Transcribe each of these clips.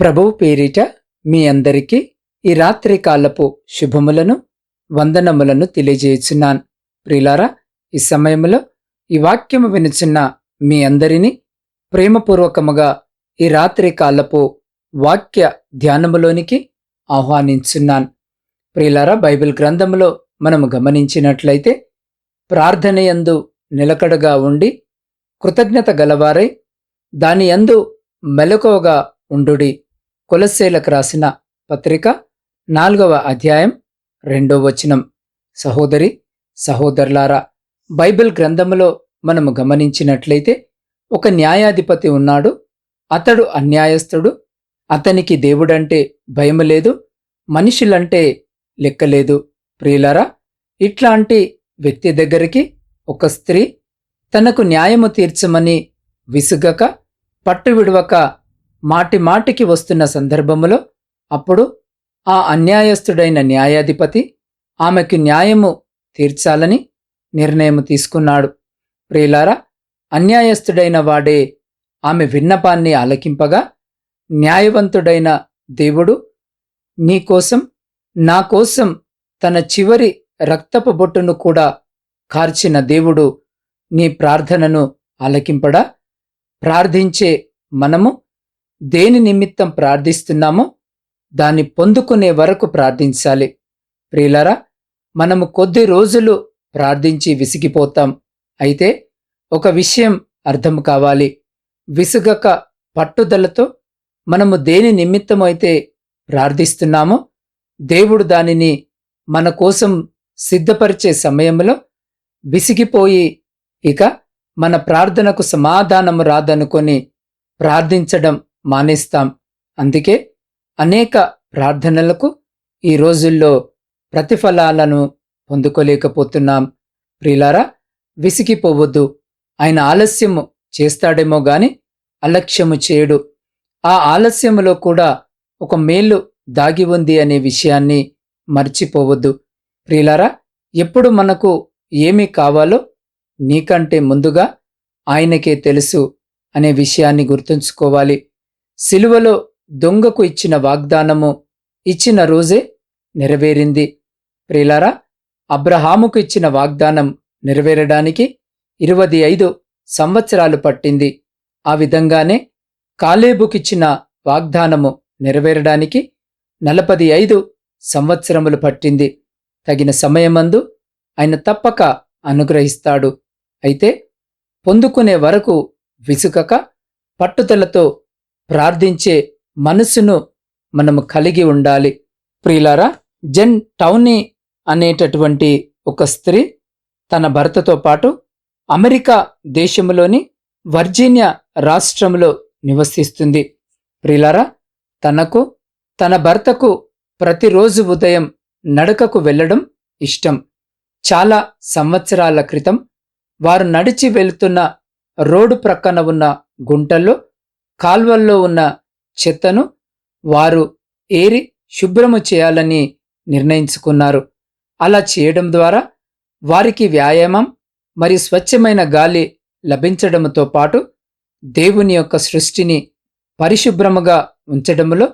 ప్రభువు పేరిట మీ అందరికీ ఈ రాత్రి కాలపు శుభములను వందనములను తెలియజేయుచున్నాను. ప్రిలారా ఈ సమయంలో ఈ వాక్యము వినుచున్న మీ అందరినీ ప్రేమపూర్వకముగా ఈ రాత్రి కాలపు వాక్య ధ్యానములోనికి ఆహ్వానించున్నాను. ప్రిలారా బైబిల్ గ్రంథములో మనము గమనించినట్లయితే ప్రార్థనయందు నిలకడగా ఉండి కృతజ్ఞత గలవారై దాని యందు మెలకువగా ఉండుడి. కొలస్సేలకు రాసిన పత్రిక నాలుగవ అధ్యాయం రెండో వచనం. సహోదరి సహోదరులారా బైబిల్ గ్రంథములో మనము గమనించినట్లయితే ఒక న్యాయాధిపతి ఉన్నాడు అతడు అన్యాయస్థుడు అతనికి దేవుడంటే భయము లేదు మనుషులంటే లెక్కలేదు. ప్రియులారా ఇట్లాంటి వ్యక్తి దగ్గరికి ఒక స్త్రీ తనకు న్యాయము తీర్చమని విసుగక పట్టు విడవక మాటి మాటికి వస్తున్న సందర్భములో అప్పుడు ఆ అన్యాయస్థుడైన న్యాయాధిపతి ఆమెకు న్యాయము తీర్చాలని నిర్ణయం తీసుకున్నాడు. ప్రియులారా అన్యాయస్థుడైన వాడే ఆమె విన్నపాన్ని ఆలకింపగా న్యాయవంతుడైన దేవుడు నీకోసం నా కోసం తన చివరి రక్తపు బొట్టును కూడా కార్చిన దేవుడు నీ ప్రార్థనను ఆలకింపడా? ప్రార్థించే మనము దేని నిమిత్తం ప్రార్థిస్తున్నామో దాన్ని పొందుకునే వరకు ప్రార్థించాలి. ప్రియులరా మనము కొద్ది రోజులు ప్రార్థించి విసిగిపోతాం. అయితే ఒక విషయం అర్థం కావాలి. విసుగక పట్టుదలతో మనము దేని నిమిత్తమైతే ప్రార్థిస్తున్నామో దేవుడు దానిని మన కోసం సిద్ధపరిచే సమయంలో విసిగిపోయి ఇక మన ప్రార్థనకు సమాధానము రాదనుకొని ప్రార్థించడం మానేస్తాం. అందుకే అనేక ప్రార్థనలకు ఈ రోజుల్లో ప్రతిఫలాలను పొందుకోలేకపోతున్నాం. ప్రిలారా విసిగిపోవద్దు. ఆయన ఆలస్యము చేస్తాడేమో గాని అలక్ష్యము చేయడు. ఆ ఆలస్యములో కూడా ఒక మేలు దాగి ఉంది అనే విషయాన్ని మర్చిపోవద్దు. ప్రియులారా ఎప్పుడు మనకు ఏమి కావాలో నీకంటే ముందుగా ఆయనకే తెలుసు అనే విషయాన్ని గుర్తుంచుకోవాలి. శిలువలో దొంగకు ఇచ్చిన వాగ్దానము ఇచ్చిన రోజే నెరవేరింది. ప్రిలారా అబ్రహాముకు ఇచ్చిన వాగ్దానం నెరవేరడానికి ఇరవై ఐదు సంవత్సరాలు పట్టింది. ఆ విధంగానే కాలేబుకిచ్చిన వాగ్దానము నెరవేరడానికి నలపది ఐదు సంవత్సరములు పట్టింది. తగిన సమయమందు ఆయన తప్పక అనుగ్రహిస్తాడు. అయితే పొందుకునే వరకు విసుకక పట్టుదలతో ప్రార్థించే మనసును మనము కలిగి ఉండాలి. ప్రియులారా జెన్ టౌనీ అనేటటువంటి ఒక స్త్రీ తన భర్తతో పాటు అమెరికా దేశంలోని వర్జీనియా రాష్ట్రంలో నివసిస్తుంది. ప్రిలారా తనకు తన భర్తకు ప్రతిరోజు ఉదయం నడకకు వెళ్ళడం ఇష్టం. చాలా సంవత్సరాల క్రితం వారు నడిచి వెళ్తున్న రోడ్డు ప్రక్కన ఉన్న గుంటల్లో కాల్వల్లో ఉన్న చెత్తను వారు ఏరి శుభ్రము చేయాలని నిర్ణయించుకున్నారు. అలా చేయడం ద్వారా వారికి వ్యాయామం మరి స్వచ్ఛమైన గాలి లభించడంతో పాటు దేవుని యొక్క సృష్టిని పరిశుభ్రముగా ఉంచడంలో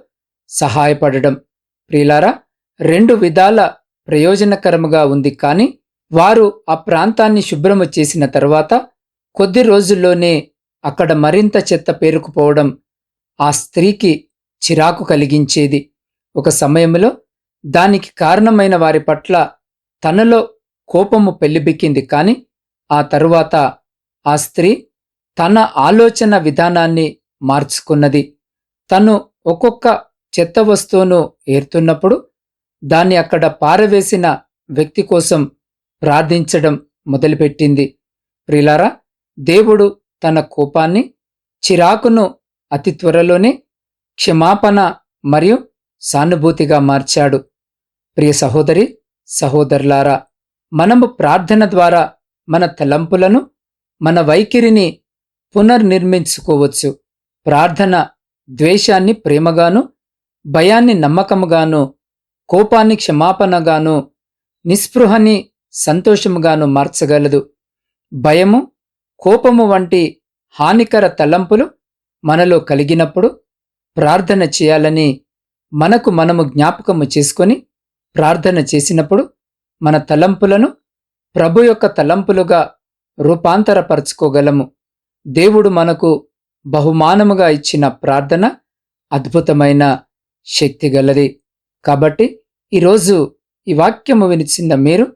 సహాయపడడం. ప్రియులారా రెండు విధాల ప్రయోజనకరముగా ఉంది కానీ వారు ఆ ప్రాంతాన్ని శుభ్రము చేసిన తర్వాత కొద్ది రోజుల్లోనే అక్కడ మరింత చెత్త పేరుకుపోవడం ఆ స్త్రీకి చిరాకు కలిగించేది. ఒక సమయంలో దానికి కారణమైన వారి పట్ల తనలో కోపము పెళ్ళిబిక్కింది కాని ఆ తరువాత ఆ స్త్రీ తన ఆలోచన విధానాన్ని మార్చుకున్నది. తను ఒక్కొక్క చెత్త వస్తువును ఏరుతున్నప్పుడు దాన్ని అక్కడ పారవేసిన వ్యక్తి కోసం ప్రార్థించడం మొదలుపెట్టింది. ప్రిలారా దేవుడు తన కోపాన్ని చిరాకును అతి త్వరలోనే క్షమాపణ మరియు సానుభూతిగా మార్చాడు. ప్రియ సహోదరి సహోదరులారా మనము ప్రార్థన ద్వారా మన తలంపులను మన వైఖరిని పునర్నిర్మించుకోవచ్చు. ప్రార్థన ద్వేషాన్ని ప్రేమగాను భయాన్ని నమ్మకముగాను కోపాన్ని క్షమాపణగాను నిస్పృహని సంతోషముగాను మార్చగలదు. భయము కోపము వంటి హానికర తలంపులు మనలో కలిగినప్పుడు ప్రార్థన చేయాలని మనకు మనము జ్ఞాపకము చేసుకొని ప్రార్థన చేసినప్పుడు మన తలంపులను ప్రభు యొక్క తలంపులుగా రూపాంతరపరచుకోగలము. దేవుడు మనకు బహుమానముగా ఇచ్చిన ప్రార్థన అద్భుతమైన శక్తి గలది. కాబట్టి ఈరోజు ఈ వాక్యము వినిచిన మీరు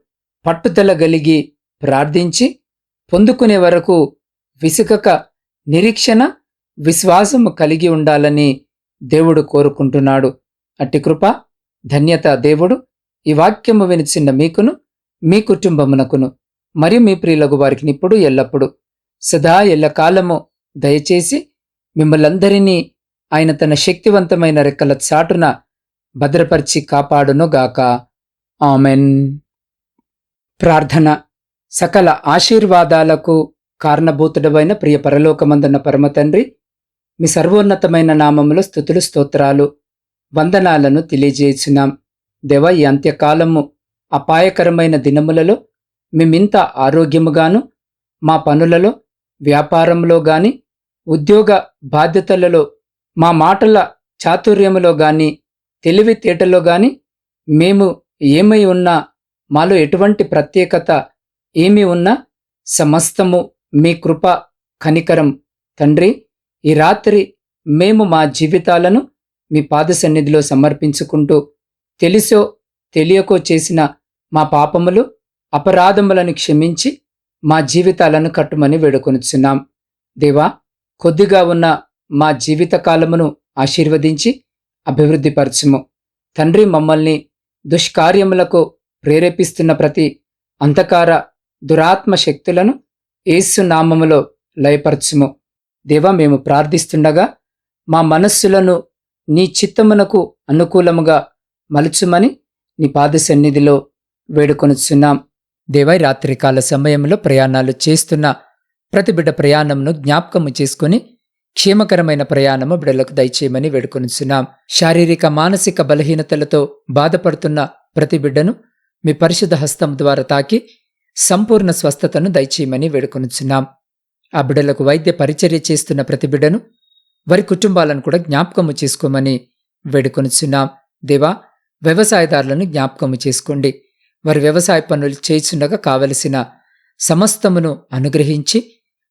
పట్టుదల కలిగి ప్రార్థించి పొందుకునే వరకు విసుకక నిరీక్షణ విశ్వాసము కలిగి ఉండాలని దేవుడు కోరుకుంటున్నాడు. అట్టి కృప ధన్యత దేవుడు ఈ వాక్యము వినిచిన్న మీకును మీ కుటుంబమునకును మరియు మీ ప్రియులకు వారికి ఇప్పుడు ఎల్లప్పుడు. సదా ఎల్లకాలము దయచేసి మిమ్మలందరినీ ఆయన తన శక్తివంతమైన రెక్కల చాటున భద్రపరిచి కాపాడునుగాక. ఆమెన్. ప్రార్థన. సకల ఆశీర్వాదాలకు కారణభూతుడమైన ప్రియ పరలోకమందున్న పరమతండ్రి మీ సర్వోన్నతమైన నామములో స్థుతులు స్తోత్రాలు వందనాలను తెలియజేసినాం దేవ ఈ అంత్యకాలము అపాయకరమైన దినములలో మేమింత ఆరోగ్యముగాను మా పనులలో వ్యాపారంలో గాని ఉద్యోగ బాధ్యతలలో మా మాటల చాతుర్యములో గాని తెలివితేటలో గాని మేము ఏమై ఉన్నా మాలో ఎటువంటి ప్రత్యేకత ఏమి ఉన్నా సమస్తము మీ కృప కనికరం. తండ్రి ఈ రాత్రి మేము మా జీవితాలను మీ పాద సన్నిధిలో సమర్పించుకుంటూ తెలిసో తెలియకో చేసిన మా పాపములు అపరాధములను క్షమించి మా జీవితాలను కట్టుమని వేడుకొనుచున్నాం. దేవా కొద్దిగా ఉన్న మా జీవిత కాలమును ఆశీర్వదించి అభివృద్ధిపరచుము. తండ్రి మమ్మల్ని దుష్కార్యములకు ప్రేరేపిస్తున్న ప్రతి అంధకార దురాత్మ శక్తులను ఏసు నామములో లయపరచుము. దేవా మేము ప్రార్థిస్తుండగా మా మనస్సులను నీ చిత్తమునకు అనుకూలముగా మలుచుమని నీ పాద సన్నిధిలో వేడుకొనుచున్నాం. దేవై రాత్రికాల సమయంలో ప్రయాణాలు చేస్తున్న ప్రతి బిడ్డ ప్రయాణంను జ్ఞాపకము చేసుకుని క్షేమకరమైన ప్రయాణము బిడ్డలకు దయచేయమని వేడుకొనుచున్నాం. శారీరక మానసిక బలహీనతలతో బాధపడుతున్న ప్రతి బిడ్డను మీ పరిశుద్ధ హస్తం ద్వారా తాకి సంపూర్ణ స్వస్థతను దయచేయమని వేడుకొనుచున్నాం. ఆ బిడ్డలకు వైద్య పరిచర్య చేస్తున్న ప్రతి బిడ్డను వారి కుటుంబాలను కూడా జ్ఞాపకము చేసుకోమని వేడుకొనుచున్నాం. దేవా వ్యవసాయదారులను జ్ఞాపకము చేసుకోండి. వారి వ్యవసాయ పనులు చేయిచుండగా కావలసిన సమస్తమును అనుగ్రహించి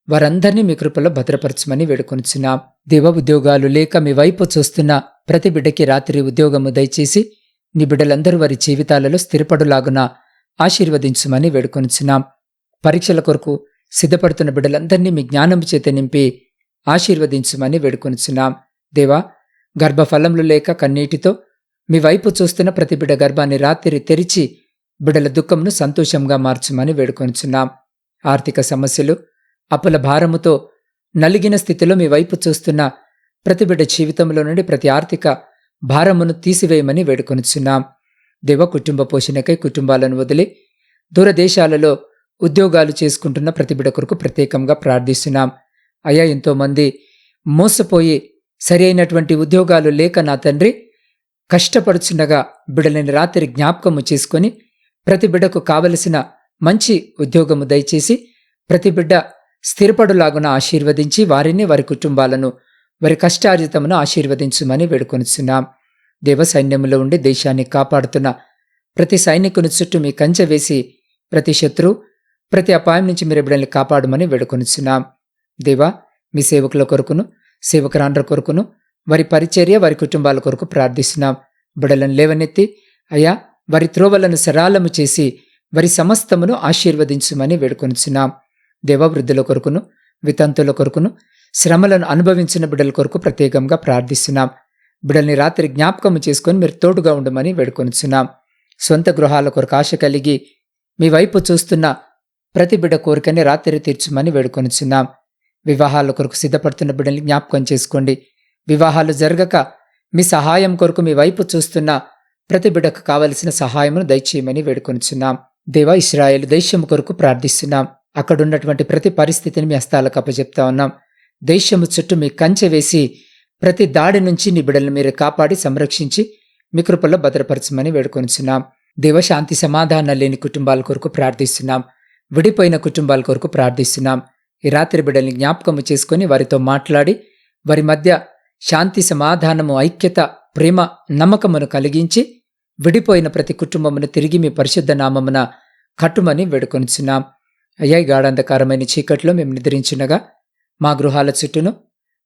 వారందరినీ మీ కృపలో భద్రపరచమని వేడుకొనుచున్నాం. దేవ ఉద్యోగాలు లేక మీ వైపు చూస్తున్న ప్రతి బిడ్డకి రాత్రి ఉద్యోగము దయచేసి నీ బిడ్డలందరూ వారి జీవితాలలో స్థిరపడులాగున ఆశీర్వదించమని వేడుకొనిచున్నాం. పరీక్షల కొరకు సిద్ధపడుతున్న బిడ్డలందరినీ మీ జ్ఞానము చేత నింపి ఆశీర్వదించమని వేడుకొనిచున్నాం. దేవా గర్భఫలములు లేక కన్నీటితో మీ వైపు చూస్తున్న ప్రతి బిడ్డ గర్భాన్ని రాత్రి తెరిచి బిడ్డల దుఃఖంను సంతోషంగా మార్చమని వేడుకొనిచున్నాం. ఆర్థిక సమస్యలు అప్పుల భారముతో నలిగిన స్థితిలో మీ వైపు చూస్తున్న ప్రతి బిడ్డ జీవితంలో నుండి ప్రతి ఆర్థిక భారమును తీసివేయమని వేడుకొనిచున్నాం. దివ కుటుంబ పోషణకై కుటుంబాలను వదిలి దూరదేశాలలో ఉద్యోగాలు చేసుకుంటున్న ప్రతిబిడ కొరకు ప్రత్యేకంగా ప్రార్థిస్తున్నాం. అయ్యా ఎంతోమంది మోసపోయి సరి అయినటువంటి ఉద్యోగాలు లేక నా తండ్రి కష్టపడుచుండగా బిడ్డలని రాత్రి జ్ఞాపకము చేసుకొని ప్రతి బిడ్డకు కావలసిన మంచి ఉద్యోగము దయచేసి ప్రతి బిడ్డ స్థిరపడులాగున ఆశీర్వదించి వారిని వారి కుటుంబాలను వారి కష్టార్జితమును ఆశీర్వదించుమని వేడుకొనిచున్నాం. దేవసైన్యములో ఉండి దేశాన్ని కాపాడుతున్న ప్రతి సైనికుని చుట్టూ మీ కంచె వేసి ప్రతి శత్రు ప్రతి అపాయం నుంచి మీరు బిడ్డల్ని కాపాడమని వేడుకొనిచున్నాం. దేవా మీ సేవకుల కొరకును సేవకురాండ్ర కొరకును వారి పరిచర్య వారి కుటుంబాల కొరకు ప్రార్థిస్తున్నాం. బిడలను లేవనెత్తి అయ్యా వారి త్రోవలను సరాలము చేసి వారి సమస్తమును ఆశీర్వదించుమని వేడుకొనిచున్నాం. దేవవృద్ధుల కొరకును వితంతుల కొరకును శ్రమలను అనుభవించిన బిడ్డల కొరకు ప్రత్యేకంగా ప్రార్థిస్తున్నాం. బిడల్ని రాత్రి జ్ఞాపకము చేసుకొని మీరు తోడుగా ఉండమని వేడుకొనిచున్నాం. సొంత గృహాల కొరకు ఆశ కలిగి మీ వైపు చూస్తున్న ప్రతి బిడ్డ కోరికని రాత్రి తీర్చమని వేడుకొనిచున్నాం. వివాహాల కొరకు సిద్ధపడుతున్న బిడ్డల్ని జ్ఞాపకం చేసుకోండి. వివాహాలు జరగక మీ సహాయం కొరకు మీ వైపు చూస్తున్న ప్రతి బిడ్డకు కావలసిన సహాయమును దయచేయమని వేడుకొనిచున్నాం. దేవా ఇస్రాయేల్ దేశం కొరకు ప్రార్థిస్తున్నాం. అక్కడున్నటువంటి ప్రతి పరిస్థితిని మీ హస్తాలకు అప్పచెప్తా ఉన్నాం. దేశము చుట్టూ మీ కంచె వేసి ప్రతి దాడి నుంచి నీ బిడ్డలను మీరు కాపాడి సంరక్షించి మీ కృపల్లో భద్రపరచమని వేడుకొనిచున్నాం. దేవ శాంతి సమాధానం లేని కుటుంబాల కొరకు ప్రార్థిస్తున్నాం. విడిపోయిన కుటుంబాల కొరకు ప్రార్థిస్తున్నాం. ఈ రాత్రి బిడ్డల్ని జ్ఞాపకము చేసుకొని వారితో మాట్లాడి వారి మధ్య శాంతి సమాధానము ఐక్యత ప్రేమ నమ్మకమును కలిగించి విడిపోయిన ప్రతి కుటుంబమును తిరిగి మీ పరిశుద్ధ నామమున కట్టుమని వేడుకొనిచున్నాం. అయ్యా ఈ గాఢంధకారమైన చీకట్లో మేము నిద్రించినగా మా గృహాల చుట్టూను